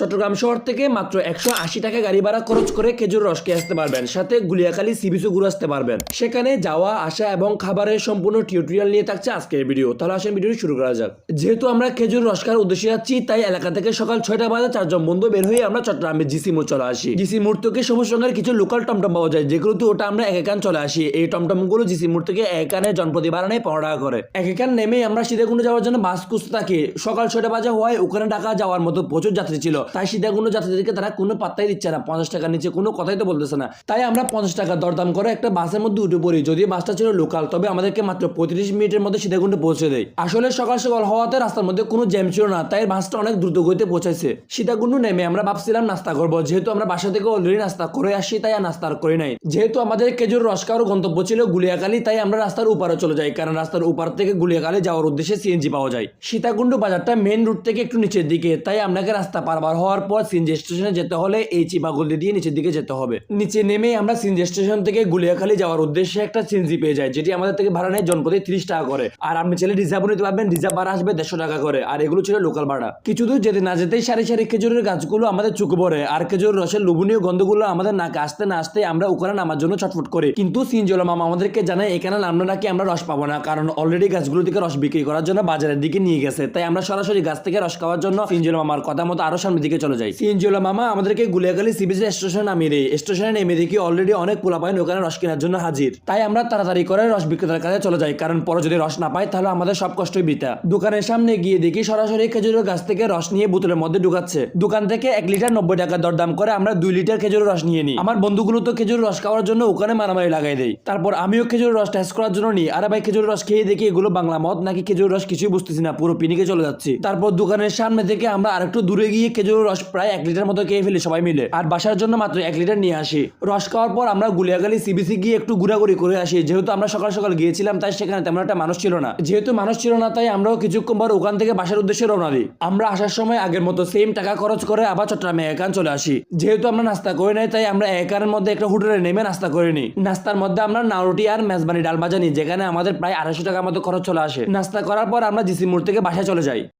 চট্টগ্রাম শহর থেকে মাত্র একশো আশি টাকা গাড়ি ভাড়া খরচ করে খেজুর রস খেয়ে আসতে পারবেন। সাথে গুলিয়াখালী সি বিচও ঘুরে আসতে পারবেন। সেখানে যাওয়া, আসা এবং খাবারের সম্পূর্ণ টিউটোরিয়াল নিয়ে থাকছে আজকের ভিডিও তাহলে আসেন ভিডিওটি শুরু করা যাক। যেহেতু আমরা খেজুর রস খাওয়ার উদ্দেশ্যে যাচ্ছি, তাই এলাকা থেকে সকাল ছয়টা বাজে চারজন বন্ধু বের হয়ে আমরা চট্টগ্রামে জিসি মোড় চলে আসি। জিসি মোড় থেকে সবুজ রঙের কিছু লোকাল টমটম পাওয়া যায়, যেগুলোতে ওটা আমরা এক একান চলে আসি। এই টমটমগুলো জিসি মোড় থেকে এক একানে জনপ্রতি নেয় পনেরো টাকা করে। এক একান নেমে আমরা সীতাকুণ্ড যাওয়ার জন্য বাস খুঁজতে থাকি। সকাল ছয়টা বাজে হওয়ায় ওখানে ঢাকা যাওয়ার মতো প্রচুর যাত্রী ছিল। তাই সীতাকুণ্ড যাত্রীদেরকে তারা কোনো পাত্তাই দিচ্ছে না। পঞ্চাশ টাকার নিচে কোনো কথাই তো বলতেছে না। তাই আমরা পঞ্চাশ টাকা দরদাম করে একটা বাসের মধ্যে উঠে পড়ি। যদি বাসটা ছিল লোকাল তবে আমাদেরকে মাত্র পঁয়ত্রিশ মিনিটের মধ্যে সীতাকুণ্ডে পৌঁছে দেয়। আসলে সকাল সকাল হওয়াতে রাস্তার মধ্যে কোনো জ্যাম ছিল না, তাই বাসটা অনেক দ্রুত গতিতে পৌঁছাইছে। সীতাকুণ্ড নেমে আমরা ভাবছিলাম নাস্তা করব। যেহেতু আমরা বাসা থেকে অলরেডি নাস্তা করে আসি, তাই আর নাস্তা করি নাই। যেহেতু আমাদের কেজুর রস খাওয়ার গন্তব্য ছিল গুলিয়াকালী তাই আমরা রাস্তার উপারে চলে যাই, কারণ রাস্তার উপার থেকে গুলিয়াকালী যাওয়ার উদ্দেশ্যে সিএনজি পাওয়া যায়। সীতাকুণ্ড বাজারটা মেন রুট থেকে একটু নিচের দিকে, তাই আপনাকে রাস্তা পারবার হওয়ার পর সিএনজি স্টেশনে যেতে হলে এই চিপাগল্লি দিয়ে নিচের দিকে যেতে হবে। নিচে নেমে আমরা সিএনজি স্টেশন থেকে গুলিয়াখালী যাওয়ার উদ্দেশ্যে একটা সিএনজি পেয়ে যায় যেটি আমাদের থেকে ভাড়া নেয় জনপ্রতি ত্রিশ টাকা করে। আর আপনি চাইলে রিজার্ভ নিতে পারবেন, রিজার্ভ ভাড়া আসবে দেড়শো টাকা করে, আর এগুলো ছিল লোকাল ভাড়া। কিছু দূর যেতে না যেতেই সারি সারি খেজুরের গাছগুলো আমাদের চুকে পড়ে, আর খেজুর রসের লোভনীয় গন্ধগুলো আমাদের নাকে আসতে না আসতে আমরা ওখানে নামার জন্য ছটফট করি। কিন্তু সিনজোলা মামা আমাদেরকে জানায়, এখানে নামলে নাকি আমরা রস পাবো না, কারণ অলরেডি গাছগুলো থেকে রস বিক্রি করার জন্য বাজারের দিকে নিয়ে গেছে। তাই আমরা সরাসরি গাছ থেকে রস খাওয়ার জন্য সিনজোলা মামার কথা মতো আরও সামনের দিকে চলে যাই। সিনজোলা মামা, আমাদেরকে গুলিয়াখালী সিবিসি স্টেশনে নামিয়ে দেয় স্টেশনে নেমে দেখি অলরেডি অনেক পোলাপাইন ওখানে রস কেনার জন্য হাজির। তাই আমরা তাড়াতাড়ি করে রস বিক্রেতার কাছে চলে যাই, কারণ পরে যদি রস না পাই তাহলে আমাদের সব কষ্টই বৃথা। দোকানের সামনে গিয়ে দেখি সরাসরি খেজুরের গাছ থেকে রস নিয়ে বোতলের মধ্যে ঢুকাচ্ছে। দোকান থেকে এক লিটার নব্বই টাকা দরদাম করে আমরা দুই লিটার খেজুরের রস নিয়ে নিই। আমার বন্ধুগুলো তো খেজুরের রস খাওয়ার জন্য ওখানে মারামারি লাগাই দেয়। তারপর আমিও খেজুরের রস টেস্ট করার জন্য নিই। আরে ভাই, খেজুরের রস খেয়ে দেখি এগুলো বাংলা মদ, নাকি খেজুরের রস কিছুই বুঝতেছি না, পুরো পিনিকে চলে যাচ্ছি। তারপর দোকানের সামনে থেকে আমরা আরেকটু দূরে গিয়ে খেজুরের রস প্রায় এক লিটার মতো খেয়ে ফেলি সবাই মিলে। আর বাসার জন্য মাত্র এক লিটার নিয়ে আসি। রস খাওয়ার পর আমরা গুলিয়াগালি সিবিসি গিয়ে একটু ঘোরাঘুরি করে আসি। যেহেতু আমরা সকাল সকাল গিয়েছিলাম, তাই সেখানে তেমন একটা মানুষ ছিল না। যেহেতু মানুষ ছিল না, তাই আমরাও কিছুক্ষণ পর ওখান থেকে বাসার উদ্দেশ্যে রওনা দিই। আমরা আসার সময় আগের মতো সেম টাকা খরচ করে আবার চট্টগ্রামে একান চলে আসি। যেহেতু আমরা নাস্তা করে নাই, তাই আমরা একানের মধ্যে একটা হোটেলে নেমে নাস্তা করে নিই। নাস্তার মধ্যে আমরা নাউরুটি আর মেজবানি ডাল ভাজা নিই, যেখানে আমাদের প্রায় আড়াইশো টাকার মতো খরচ চলে আসে। নাস্তা করার পর আমরা জিসি মোড় থেকে বাসায় চলে যাই।